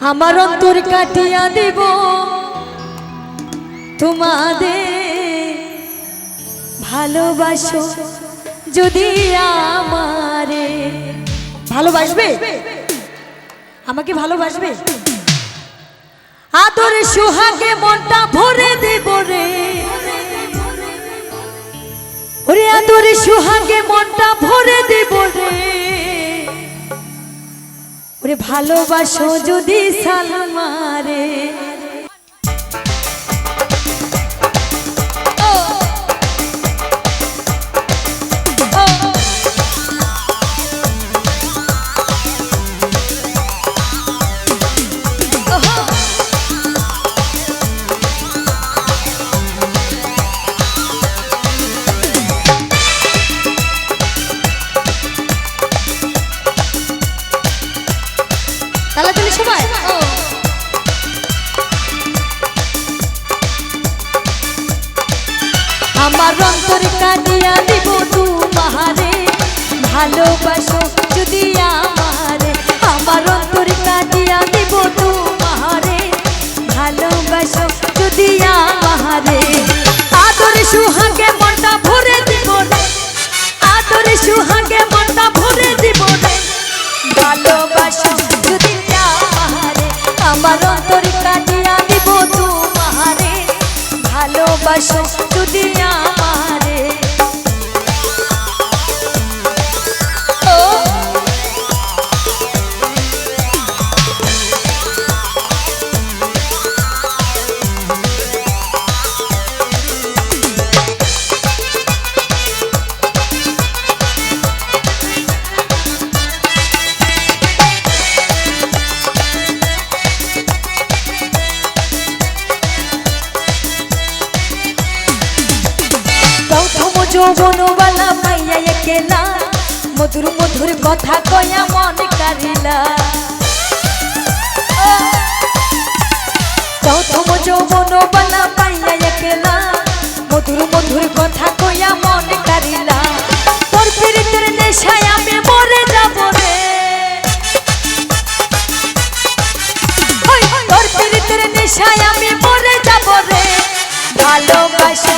আমার অন্তর কাটিয়া দিব। তোমাদের ভালোবাসো যদি আমারে। ভালোবাসবে? আমাকে ভালোবাসবে? আদরে সুহাগে মনটা ভরে দেব রে। ভালোবাসো যদি সালমারে। তোমারে ভালোবাসো যদি আমারে, আমার অন্তর কাটিয়া দিব তোমারে। ভালোবাসো যদি আমারে, আদরে সুহাগে মনটা ভরে দিব আদরে সুহাগে মনটা ভরে দিব ভালোবাসো যদি আমারে, আমার অন্তর কাটিয়া দিব তোমারে। ভালোবাসো যদি আমারে যৌবনবালা পাইয়া একেলা। মধুর মধুর কথা কয়া মন কারিলা প্রথম যৌবনবালা পাইয়া একেলা। মধুর মধুর কথা কয়া মন কারিলা তোর পীড়িতের নেশায় আমি মরে যাব রে। তোর পীড়িতের নেশায় আমি মরে যাব রে। ভালোবাসা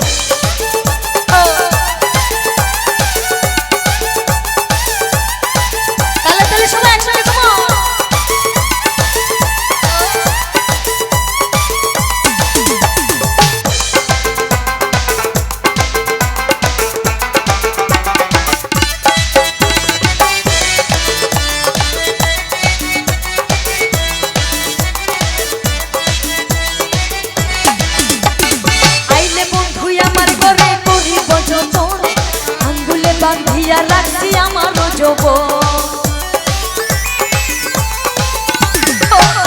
বান্ধিয়া রাখছি আমার যব।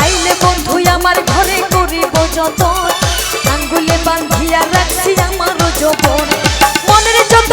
আইলে বন্ধু, আমার ঘরে করিব যত আঙ্গুলে বান্ধিয়া রাখছি আমার যৌবন। মনের যত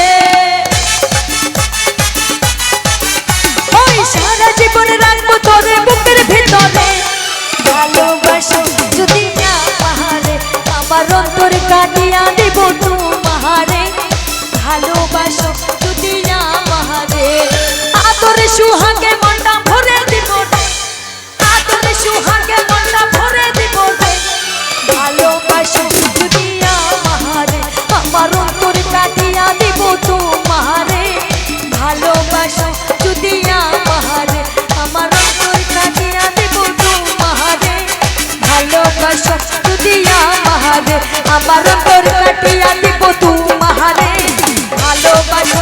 সুহাগে মনটা ভরে দিব। না তুমি সুহাগে মনটা ভরে দিব। ভালোবাসো দিয়া মাহারে আমার অন্তর কাটিয়া দিব তোমারে। ভালোবাসো দিয়া মাহারে আমার অন্তর কাটিয়া দিব তোমারে। ভালোবাসো দিয়া মাহারে আমার অন্তর কাটিয়া দিব তোমারে। ভালোবাসো